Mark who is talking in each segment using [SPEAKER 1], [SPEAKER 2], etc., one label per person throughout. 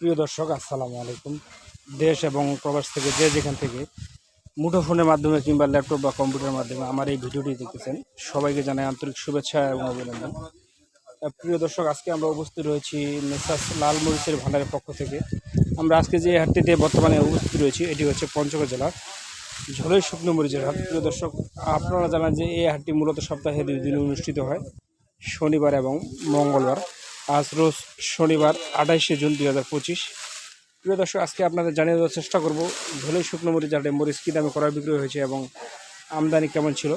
[SPEAKER 1] প্রিয় দর্শক, আসসালামু আলাইকুম। দেশ এবং প্রবাস থেকে যে যেখান থেকে মুঠোফোনের মাধ্যমে কিংবা ল্যাপটপ বা কম্পিউটারের মাধ্যমে আমার এই ভিডিওটি দেখতেছেন, সবাইকে জানাই আন্তরিক শুভেচ্ছা এবং অভিনন্দন। প্রিয় দর্শক, আজকে আমরা উপস্থিত রয়েছি মেসাস লাল মরিচের ভান্ডারের পক্ষ থেকে। আমরা আজকে যে হাটটিতে বর্তমানে উপস্থিত রয়েছি, এটি হচ্ছে পঞ্চগড় জেলার ঝোলের শুকনো মরিচের হাট। প্রিয় দর্শক, আপনারা জানান যে এই হাটটি মূলত সপ্তাহে দুই দিন অনুষ্ঠিত হয়, শনিবার এবং মঙ্গলবার। আজ রোজ শনিবার, আঠাইশে জুন দুই হাজার পঁচিশ। প্রিয় দর্শক, আজকে আপনাদের জানিয়ে দেওয়ার চেষ্টা করব ঝোলের শুকনো মরিচ হাটে মরিচ কী দামে ক্রয় বিক্রয় হয়েছে এবং আমদানি কেমন ছিল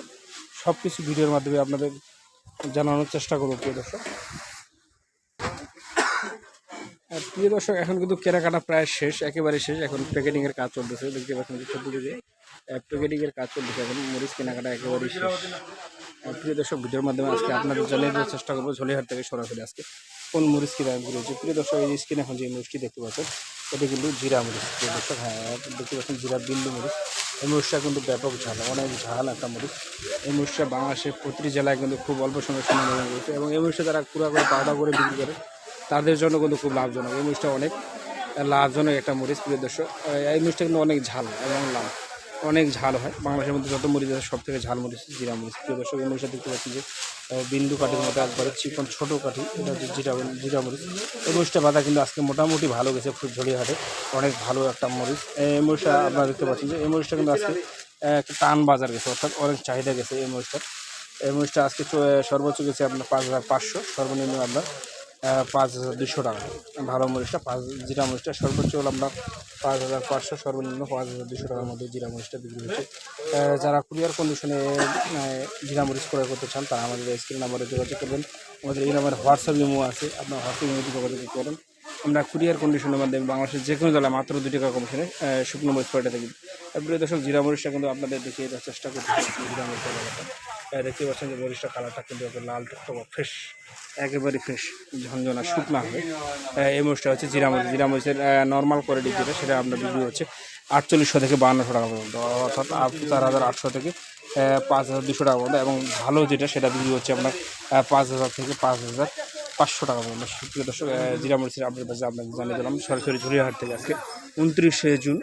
[SPEAKER 1] সব কিছু ভিডিওর মাধ্যমে আপনাদের জানানোর চেষ্টা করব, প্রিয় দর্শক। আর প্রিয় দর্শক, এখন কিন্তু কেনাকাটা প্রায় শেষ, একেবারে শেষ। এখন প্যাকেটিংয়ের কাজ চলতেছে, দেখতে পাচ্ছেন ছোট দিকে প্যাকেটিং এর কাজ চলতেছে, এখন মরিচ কেনাকাটা একেবারেই শেষ। প্রিয় দর্শক, ভিডিওর মাধ্যমে আজকে আপনাদের জানিয়ে দেওয়ার চেষ্টা করব, ঝোলিহাট থেকে সরাসরি আজকে। কোন মরিচ কি দাম রয়েছে প্রিয় দর্শক, এই স্ক্রিনে এখন যে মরিচটি দেখতে পাচ্ছেন, এটা কিন্তু জিরা মরিচ। প্রিয় দর্শক হ্যাঁ দেখতে পাচ্ছেন জিরা বিন্দু মরিচ। এই মরিচটা কিন্তু ব্যাপক ঝাল, অনেক ঝাল একটা মরিচ। এই মরিচটা বাংলাদেশের প্রতিটি জেলায় কিন্তু খুব অল্প সময় রয়েছে এবং এই মরিচটা তারা কুড়া করে পাউডার করে বিক্রি করে, তাদের জন্য কিন্তু খুব লাভজনক। এই মরিচটা অনেক লাভজনক একটা মরিচ, প্রিয় দর্শক। এই মরিচটা কিন্তু অনেক ঝাল এবং লাভ অনেক ঝাল হয়। বাংলাদেশের মধ্যে যত মরিচ আছে সব থেকে ঝাল মরিচ জিরা মরিচ। প্রিয় দর্শক, এই মরিচটা দেখতে পাচ্ছি যে বিন্দু কাঠির মতো একবারে চিকন ছোট কাঠি, এটা হচ্ছে জিরা জিরা মরিচ এই মরিচটা বাঁধা কিন্তু আজকে মোটামুটি ভালো গেছে হাটে অনেক ভালো একটা মরিচ। এই মরিচটা আপনারা দেখতে পাচ্ছেন যে এই মরিচটা কিন্তু আজকে একটা টান বাজার গেছে, অর্থাৎ অনেক চাহিদা গেছে এই মরিচটা এই মরিচটা আজকে সর্বোচ্চ গেছে আপনার পাঁচ হাজার পাঁচশো, সর্বনিম্ন আপনার পাঁচ হাজার দুশো টাকা। ভালো মরিচটা পাঁচ জিরা মরিচটা সর্বোচ্চ হলো আমরা পাঁচ হাজার পাঁচশো সর্বনিম্ন পাঁচ হাজার দুশো টাকার মধ্যে জিরা মরিচটা বিক্রি হচ্ছে। যারা কুরিয়ার কন্ডিশনে জিরা মরিচ ক্রয় করতে চান তারা আমাদের স্ক্রিন নাম্বারে যোগাযোগ করবেন। আমাদের এই নাম্বারে হোয়াটসঅ্যাপ ইমো আছে আপনার হোয়াটসঅ্যাপ ইমোতে যোগাযোগ করেন। আমরা কুরিয়ার কন্ডিশনের মাধ্যমে বাংলাদেশের যে কোনো জেলায় মাত্র দুই টাকা কমিশনে শুকনো মরিচ পাঠিয়ে থাকি প্রিয় দর্শক জিরা মরিচটা কিন্তু আপনাদের দেখিয়ে দেওয়ার চেষ্টা করতে জিরা আহ, দেখতে পাচ্ছেন যে মরিচটা কালারটা কিন্তু লাল টকটকা ফ্রেশ একেবারে ফ্রেশ ঝনঝনা শুকনা হবে। এই মরিচটা হচ্ছে জিরা মরিচ জিরা মরিচের নর্মাল কোয়ালিটি যেটা সেটা আপনার বিক্রি হচ্ছে আটচল্লিশশো থেকে বাহান্নশো টাকা পর্যন্ত অর্থাৎ চার হাজার আটশো থেকে পাঁচ হাজার দুশো টাকা পর্যন্ত এবং ভালো যেটা সেটা বিক্রি হচ্ছে আপনার পাঁচ হাজার থেকে পাঁচ হাজার পাঁচশো টাকা পর্যন্ত। প্রিয় দর্শক জিরা মরিচের আপডেট বাজে আপনাকে জানিয়ে দিলাম সরাসরি ঝুড়িয়াহাট থেকে আজকে উনত্রিশে জুন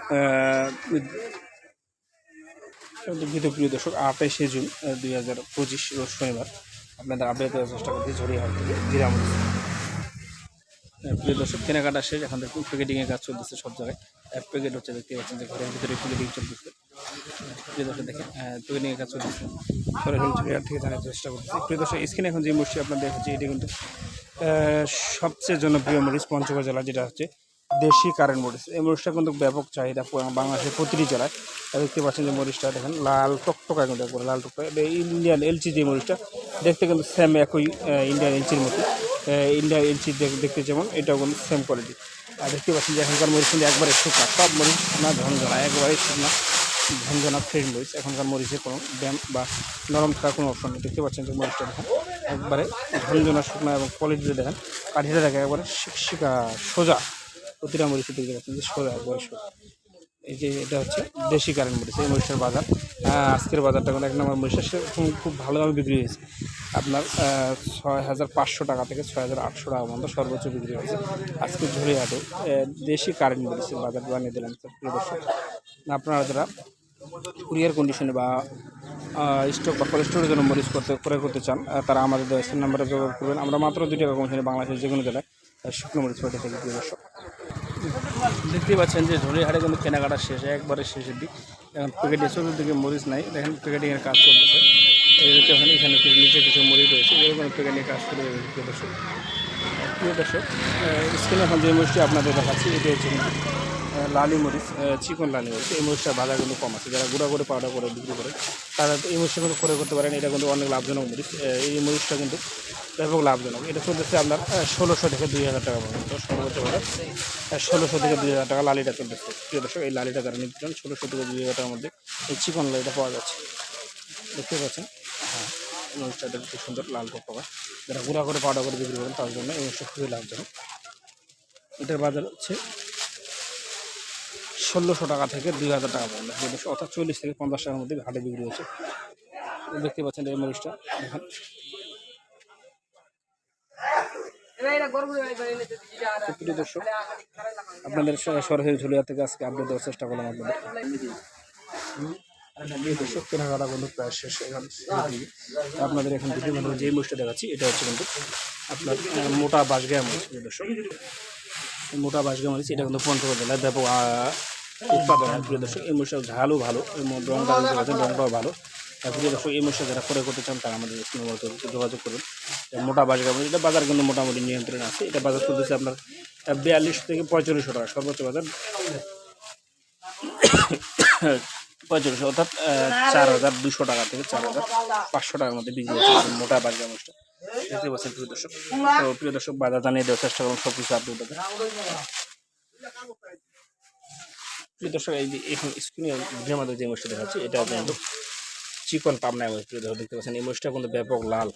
[SPEAKER 1] দুঃখিত প্রিয় দর্শক আঠাইশে জুন দুই হাজার পঁচিশ শনিবার। আপনাদের আপডেট দেওয়ার চেষ্টা করছি ঝরিয়াহাট থেকে জিরামরিচ প্রিয় দর্শক, কেনাকাটা শেষ, এখন দেখুন প্যাকেটিংয়ের কাজ চলতেছে সব জায়গায়। প্যাকেট হচ্ছে দেখতে পাচ্ছেন যে ঘরের ভিতরে প্যাকেটিং চলতেছে। প্রিয় দর্শক, দেখেন প্যাকেটিংয়ের কাজ চলতেছে। সরাসরি ঝরিয়াহাট থেকে জানার চেষ্টা করতেছি। প্রিয় দর্শক স্ক্রিনে এখন যে মরিচটি আপনাদের হচ্ছে এটি কিন্তু সবচেয়ে জনপ্রিয় মরিচ পঞ্চগড় জেলা যেটা হচ্ছে দেশি কারেন্ট মরিচ এই মরিচটা কিন্তু ব্যাপক চাহিদা বাংলাদেশের প্রতিটি জেলায়। দেখতে পাচ্ছেন যে মরিচটা দেখেন, লাল টকটকা কিন্তু একবারে লাল টকটকা। ইন্ডিয়ান এলচি যে মরিচটা দেখতে কিন্তু সেম একই ইন্ডিয়ান এলচির মতো। ইন্ডিয়ান এলচি দেখতে যেমন, এটাও কিন্তু সেম কোয়ালিটি আর দেখতে পাচ্ছেন যে এখনকার মরিচ কিন্তু একবারে শুকনা, সব মরিচ না ঝনঝনা, একবারে শুকনা, ঝনঝনা ফ্রেশ মরিচ এখনকার মরিচে কোনো ব্যায়াম বা নরম থাকার কোনো অপশন নেই। দেখতে পাচ্ছেন যে মরিচটা দেখেন, একবারে ঝনঝনা, শুকনা এবং কোয়ালিটিটা দেখেন। কাঠিটা দেখেন, একবারে শিকা সোজা। প্রতিটা মরিচে দেখতে পাচ্ছেন যে সোজা সোজা এই যে এটা হচ্ছে দেশি কারেন্ট মরিচ এই মরিচের বাজার। আজকের বাজারটা কিন্তু এক নম্বর মরিচটা সেরকম খুব ভালো দামে বিক্রি হয়েছে। আপনার ছয় হাজার পাঁচশো টাকা থেকে ছয় হাজার আটশো টাকা পর্যন্ত সর্বোচ্চ বিক্রি হয়েছে। আজকে ঝুড়িহাটে আহ, দেশি কারেন্ট মরিচের বাজার বানিয়ে দিলাম স্যার প্রিয় দর্শক। আপনারা যারা কুরিয়ার কন্ডিশনে বা স্টক বা স্টোরের জন্য মরিচ করতে ক্রয় করতে চান তারা আমাদের দেওয়া নাম্বারে যোগাযোগ করবেন। আমরা মাত্র দুই টাকা কমিশনে বাংলাদেশের যে কোনো জেলায় শুকনো মরিচ পাঠিয়ে থাকি প্রিয় দর্শক। দেখতেই পাচ্ছেন যে ঝড়িহাটে কিন্তু কেনাকাটা শেষ, একবারে শেষের দিক। এখন প্যাকেটে চতুর্দিকে মরিচ নাই, দেখেন প্যাকেটিংয়ের কাজ চলতেছে। এখানে এখানে কিছু নিচে কিছু মরিচ রয়েছে এরকম প্যাকেটিংয়ের কাজ করে প্রিয় দর্শক। প্রিয় দর্শক স্ক্রিনে এখন যে মরিচটি আপনাদের দেখাচ্ছি, এটি হচ্ছে লালি মরিচ চিকন লালি মরিচ, এই মরিচটা বাজার কিন্তু কম আছে। যারা গুঁড়া করে পাউডার করে, বিক্রি করে, তারা এই মরিচটা কিন্তু করে করতে পারেন। এটা কিন্তু অনেক লাভজনক মরিচ। এই মরিচটা কিন্তু ব্যাপক লাভজনক। এটা চলতেছে আপনার ষোলোশো থেকে দুই হাজার টাকা পর্যন্ত। সর্বোচ্চ ভাবে ষোলোশো থেকে দুই হাজার টাকা লালিটা চলতেছে। প্রিয় দর্শক, এই লালিটা যারা নিতে চান, ষোলোশো থেকে দুই হাজার টাকার মধ্যে এই চিকন লালিটা পাওয়া যাচ্ছে। দেখতে পাচ্ছেন? হ্যাঁ এই মরিচটা খুব সুন্দর, লাল টকটকা যারা গুঁড়া করে পাউডার করে বিক্রি করেন তার জন্য এই মরিচটা খুবই লাভজনক। এটার বাজার হচ্ছে ষোলোশো টাকা থেকে দুই হাজার টাকা পর্যন্ত। প্রিয় অর্থাৎ চল্লিশ থেকে পঞ্চাশ টাকার মধ্যে হাটে বিক্রি হচ্ছে। দেখতে পাচ্ছেন এই মরিচটা। দেখেন। তো প্রিয় দর্শক আপনাদের সরাসরি ঝুলিয়া থেকে আজকে আপডেট দেওয়ার চেষ্টা করলাম আপনাদের। দর্শক কেনাকাটা কিন্তু প্রায় শেষ এখান থেকে। আপনাদের এখন মাধ্যমে যে মুষ্টি দেখাচ্ছি এটা হচ্ছে কিন্তু আপনার মোটা বাসগায় মরিচ দর্শক। মোটা বাসগায় মরিচ এটা কিন্তু পঞ্চগড় জেলায় ব্যাপক এই মরিচটা ঝালও ভালো রংটা রংটাও ভালো। প্রিয় দর্শক, এই মরিচটা যারা করে করতে চান, তারা আমাদের স্ক্রিনে যোগাযোগ করুন। মোটা মরিচ এটা বাজার কিন্তু মোটামুটি নিয়ন্ত্রণ আছে। এটা বাজার চলতেছে আপনার বিয়াল্লিশ থেকে পঁয়তাল্লিশশো টাকা, সর্বোচ্চ বাজার। পঁয়তাল্লিশশো অর্থাৎ চার হাজার দুশো টাকা থেকে চার হাজার পাঁচশো টাকার মধ্যে বিক্রি হচ্ছে মোটা বাজগা মাছটা দেখতে পাচ্ছেন প্রিয় দর্শক। তো প্রিয় দর্শক, বাজার জানিয়ে দেওয়ার চেষ্টা করুন সব কিছু হবে প্রিয় দর্শক এই যে এখন স্ক্রিনে যে আমাদের যে মরিচটা দেখাচ্ছি এটা কিন্তু চিকন পাবনায় মরিচ প্রিয় দর্শক দেখতে পাচ্ছেন এই মরিচটা কিন্তু ব্যাপক লাল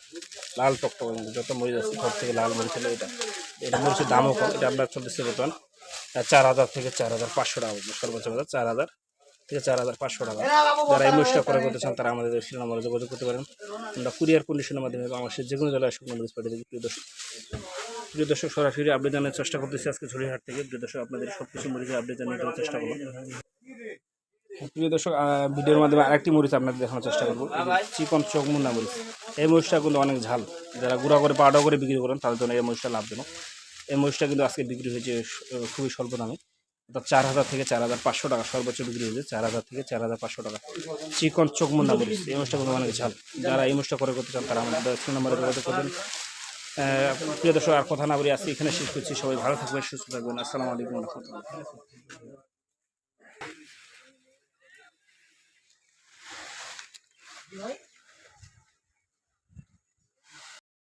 [SPEAKER 1] লাল টকটক যত মরিচ আছে সব থেকে লাল মরিচ হলো এটা। এটা মরিচের দামও কম এটা আপনার চলতেছে বর্তমান চার হাজার থেকে চার হাজার পাঁচশো টাকা সর্বোচ্চ বাজার চার হাজার থেকে চার হাজার পাঁচশো টাকা। যারা এই মরিচটা করে করতে চান তারা আমাদের নাম্বারে যোগাযোগ করতে পারেন। আমরা কুরিয়ার কন্ডিশনের মাধ্যমে বাংলাদেশের যে কোনো জেলায় শুকনো মরিচ পাঠিয়ে দিই প্রিয় দর্শক। প্রিয় দর্শক, সরাসরি আপডেট জানার চেষ্টা করতেছি আজকে ঝুড়িহাট থেকে। প্রিয় দর্শক, আপনাদের সব কিছু মরিচের আপডেট জানিয়ে দেওয়ার চেষ্টা করব। প্রিয় দর্শক ভিডিওর মাধ্যমে আরেকটি মরিচ আপনাদের দেখানোর চেষ্টা করব। চিকন চোখ মুন্না মরিচ, এই মরিচটা কিন্তু অনেক ঝাল। যারা গুঁড়া করে পাউডার করে বিক্রি করেন, তাদের জন্য এই মরিচটা লাভজনক। এই মরিচটা কিন্তু আজকে বিক্রি হয়েছে খুবই স্বল্প দামে। অর্থাৎ চার হাজার থেকে চার হাজার পাঁচশো টাকা সর্বোচ্চ বিক্রি হয়েছে, চার হাজার থেকে চার হাজার পাঁচশো টাকা। চিকন চোখ মুন্না মরিচ, এই মরিচটা কিন্তু অনেক ঝাল। যারা এই মরিচটা করে করতে চান, তারা আমাদের নাম্বারে যোগাযোগ করবেন। প্রিয় দর্শক, আর কথা না বলি আজকে এখানে শেষ করছি। সবাই ভালো থাকবেন, সুস্থ থাকবেন। আসসালামু আলাইকুম রহমতুল্লাহ।